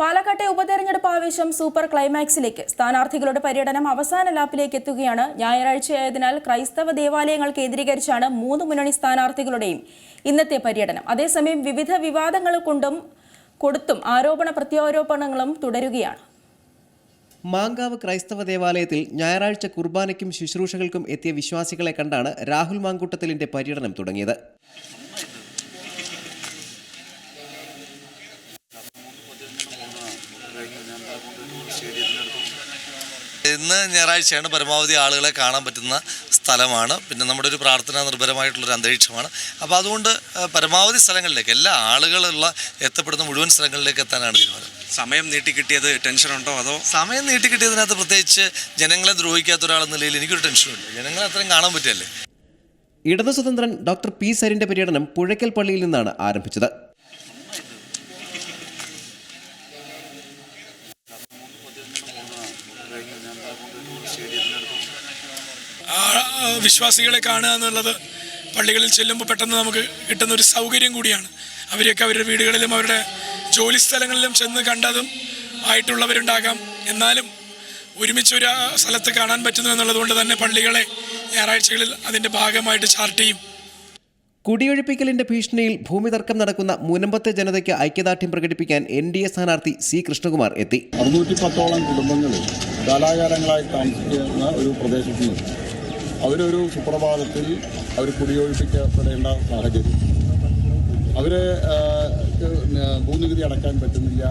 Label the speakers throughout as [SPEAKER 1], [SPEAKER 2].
[SPEAKER 1] പാലക്കാട്ടെ ഉപതെരഞ്ഞെടുപ്പ് ആവേശം സൂപ്പർ ക്ലൈമാക്സിലേക്ക്. സ്ഥാനാർത്ഥികളുടെ പര്യടനം അവസാന ലാപ്പിലേക്ക് എത്തുകയാണ്. ഞായറാഴ്ചയായതിനാൽ ക്രൈസ്തവ ദേവാലയങ്ങൾ കേന്ദ്രീകരിച്ചാണ് മൂന്ന് മുന്നണി സ്ഥാനാർത്ഥികളുടെയും ഇന്നത്തെ പര്യടനം. അതേസമയം വിവിധ വിവാദങ്ങൾ കൊണ്ടും കൊടുത്തും ആരോപണ പ്രത്യാരോപണങ്ങളും തുടരുകയാണ്.
[SPEAKER 2] മാങ്കാവ് ക്രൈസ്തവ ദേവാലയത്തിൽ ഞായറാഴ്ച കുർബാനയ്ക്കും ശുശ്രൂഷകൾക്കും എത്തിയ വിശ്വാസികളെ കണ്ടാണ് രാഹുൽ മാങ്കൂട്ടത്തിലിന്റെ പര്യടനം തുടങ്ങിയത്.
[SPEAKER 3] ഇന്ന് ഞായറാഴ്ചയാണ് പരമാവധി ആളുകളെ കാണാൻ പറ്റുന്ന സ്ഥലമാണ്. പിന്നെ നമ്മുടെ ഒരു പ്രാർത്ഥന നിർഭരമായിട്ടുള്ളൊരു അന്തരീക്ഷമാണ്. അപ്പോൾ അതുകൊണ്ട് പരമാവധി സ്ഥലങ്ങളിലേക്ക് എല്ലാ ആളുകളുള്ള എത്തപ്പെടുന്ന മുഴുവൻ സ്ഥലങ്ങളിലേക്ക് എത്താനാണ് തീരുമാനം.
[SPEAKER 4] സമയം നീട്ടിക്കിട്ടിയത് ടെൻഷനുണ്ടോ അതോ?
[SPEAKER 3] സമയം നീട്ടിക്കിട്ടിയതിനകത്ത് പ്രത്യേകിച്ച് ജനങ്ങളെ ദ്രോഹിക്കാത്ത ഒരാളെന്ന നിലയിൽ എനിക്കൊരു ടെൻഷനുമില്ല ജനങ്ങളെ അത്രയും കാണാൻ പറ്റിയല്ലേ
[SPEAKER 2] ഇടതു സ്വതന്ത്രൻ ഡോക്ടർ പി സരിന്റെ പര്യടനം പുഴയ്ക്കൽ പള്ളിയിൽ നിന്നാണ് ആരംഭിച്ചത്
[SPEAKER 5] ആ ആ വിശ്വാസികളെ കാണുക എന്നുള്ളത് പള്ളികളിൽ ചെല്ലുമ്പോൾ പെട്ടെന്ന് നമുക്ക് കിട്ടുന്ന ഒരു സൗകര്യം കൂടിയാണ്. അവരെയൊക്കെ അവരുടെ വീടുകളിലും അവരുടെ ജോലി സ്ഥലങ്ങളിലും ചെന്ന് കണ്ടതും ആയിട്ടുള്ളവരുണ്ടാകാം. എന്നാലും ഒരുമിച്ച് ഒരു ആ സ്ഥലത്ത് കാണാൻ പറ്റുന്നു എന്നുള്ളത് കൊണ്ട് തന്നെ പള്ളികളെ ഞായറാഴ്ചകളിൽ അതിന്റെ ഭാഗമായിട്ട് ചാർട്ട് ചെയ്യും.
[SPEAKER 2] കുടിയൊഴിപ്പിക്കലിന്റെ ഭീഷണിയിൽ ഭൂമി തർക്കം നടക്കുന്ന മുനമ്പത്തെ ജനതയ്ക്ക് ഐക്യദാർഢ്യം പ്രകടിപ്പിക്കാൻ എൻ ഡി എ സ്ഥാനാർത്ഥി സി കൃഷ്ണകുമാർ എത്തി.
[SPEAKER 6] അറുന്നൂറ്റി പത്തോളം കുടുംബങ്ങൾ കാലാകാലങ്ങളായി താമസിക്കുന്ന ഒരു പ്രദേശത്ത് നിന്ന് അവരൊരു സുപ്രഭാതത്തിൽ അവർ കുടിയൊഴിപ്പിക്കപ്പെടേണ്ട സാഹചര്യം. അവർ ഭൂനികുതി അടക്കാൻ പറ്റുന്നില്ല.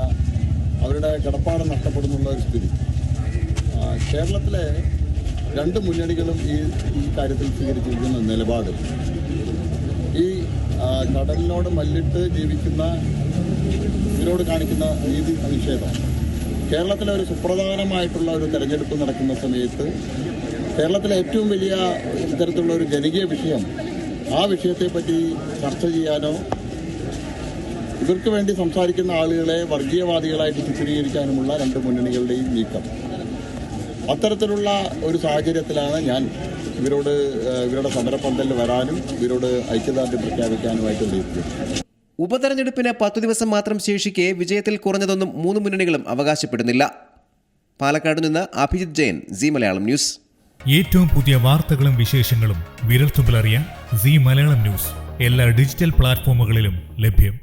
[SPEAKER 6] അവരുടെ കിടപ്പാടം നഷ്ടപ്പെടുന്നുള്ള ഒരു സ്ഥിതി. കേരളത്തിലെ രണ്ട് മുന്നണികളും ഈ ഈ കാര്യത്തിൽ സ്വീകരിച്ചിരിക്കുന്ന നിലപാട്. ഈ കടലിനോട് മല്ലിട്ട് ജീവിക്കുന്ന ഇവരോട് കാണിക്കുന്ന നീതി നിഷേധം കേരളത്തിലെ ഒരു സുപ്രധാനമായിട്ടുള്ള ഒരു തെരഞ്ഞെടുപ്പ് നടക്കുന്ന സമയത്ത് കേരളത്തിലെ ഏറ്റവും വലിയ ഇത്തരത്തിലുള്ള ഒരു ജനകീയ വിഷയം ആ വിഷയത്തെപ്പറ്റി ചർച്ച ചെയ്യാനോ ഇവർക്ക് വേണ്ടി സംസാരിക്കുന്ന ആളുകളെ വർഗീയവാദികളായിട്ട് ചിത്രീകരിക്കാനുമുള്ള രണ്ട് മുന്നണികളുടെയും നീക്കം. അത്തരത്തിലുള്ള ഒരു സാഹചര്യത്തിലാണ് ഞാൻ ഇവരോട് ഇവരുടെ സമരപ്പന്തലിൽ വരാനും ഇവരോട് ഐക്യദാർഢ്യം പ്രഖ്യാപിക്കാനുമായിട്ട് വിളിക്കുന്നത്
[SPEAKER 2] ഉപതെരഞ്ഞെടുപ്പിന് പത്തു ദിവസം മാത്രം ശേഷിക്കെ വിജയത്തിൽ കുറഞ്ഞതൊന്നും മൂന്ന് മുന്നണികളും അവകാശപ്പെടുന്നില്ല. പാലക്കാട് നിന്ന് അഭിജിത് ജയൻ സി മലയാളം ന്യൂസ്.
[SPEAKER 7] ഏറ്റവും പുതിയ വാർത്തകളും വിശേഷങ്ങളും വിരൽത്തുമ്പിലറിയാൻ സി മലയാളം ന്യൂസ്. എല്ലാ ഡിജിറ്റൽ പ്ലാറ്റ്ഫോമുകളിലും ലഭ്യം.